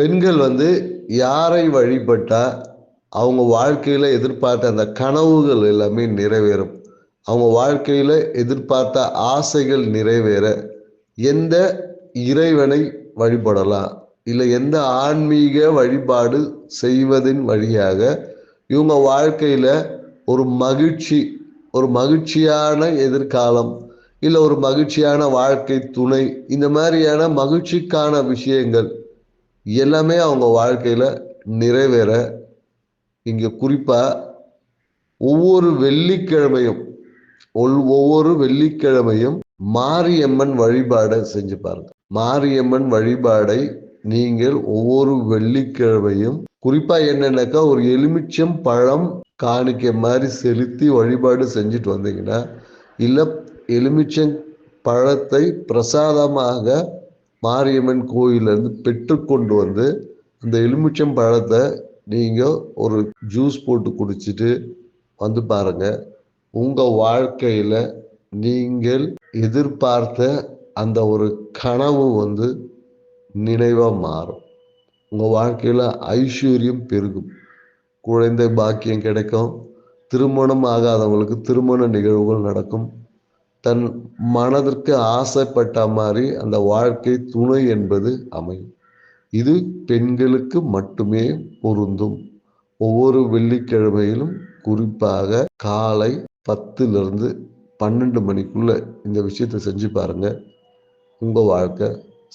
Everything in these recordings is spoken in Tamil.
பெண்கள் வந்து யாரை வழிபட்டா அவங்க வாழ்க்கையில் எதிர்பார்த்த அந்த கனவுகள் எல்லாமே நிறைவேறும். அவங்க வாழ்க்கையில் எதிர்பார்த்த ஆசைகள் நிறைவேற. எந்த இறைவனை வழிபடலாம்? இல்லை எந்த ஆன்மீக வழிபாடு செய்வதின் வழியாக இவங்க வாழ்க்கையில் ஒரு மகிழ்ச்சி ஒரு மகிழ்ச்சியான எதிர்காலம் இல்லை ஒரு மகிழ்ச்சியான வாழ்க்கை துணை இந்த மாதிரியான மகிழ்ச்சிக்கான விஷயங்கள் எல்லாமே அவங்க வாழ்க்கையில் நிறைவேற இங்கே குறிப்பாக ஒவ்வொரு வெள்ளிக்கிழமையும் ஒவ்வொரு வெள்ளிக்கிழமையும் மாரியம்மன் வழிபாடை செஞ்சு பாருங்க. மாரியம்மன் வழிபாடை நீங்கள் ஒவ்வொரு வெள்ளிக்கிழமையும் குறிப்பா என்னன்னாக்கா ஒரு எலுமிச்சம் பழம் காணிக்க மாதிரி செலுத்தி வழிபாடு செஞ்சுட்டு வந்தீங்கன்னா இல்லை எலுமிச்சம் பழத்தை பிரசாதமாக மாரியம்மன் கோயிலேருந்து பெற்றுக்கொண்டு வந்து அந்த எலுமிச்சம் பழத்தை நீங்கள் ஒரு ஜூஸ் போட்டு குடிச்சிட்டு வந்து பாருங்கள் உங்கள் வாழ்க்கையில் நீங்கள் எதிர்பார்த்த அந்த ஒரு கனவு வந்து நினைவாக மாறும். உங்கள் வாழ்க்கையில் ஐஸ்வர்யம் பெருகும். குழந்தை பாக்கியம் கிடைக்கும். திருமணம் ஆகாதவங்களுக்கு திருமண நிகழ்வுகள் நடக்கும். தன் மனதிற்கு ஆசைப்பட்ட மாதிரி அந்த வாழ்க்கை துணை என்பது அமையும். இது பெண்களுக்கு மட்டுமே பொருந்தும். ஒவ்வொரு வெள்ளிக்கிழமையிலும் குறிப்பாக காலை பத்துலேருந்து பன்னெண்டு மணிக்குள்ள இந்த விஷயத்தை செஞ்சு பாருங்க. உங்கள் வாழ்க்கை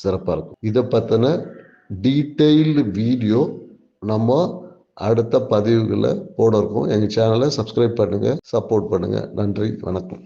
சிறப்பாக இருக்கும். இதை பற்றின டீட்டெயில்டு வீடியோ நம்ம அடுத்த பதிவுகளை போட இருக்கோம். எங்கள் சேனலை சப்ஸ்கிரைப் பண்ணுங்கள் சப்போர்ட் பண்ணுங்கள் நன்றி வணக்கம்.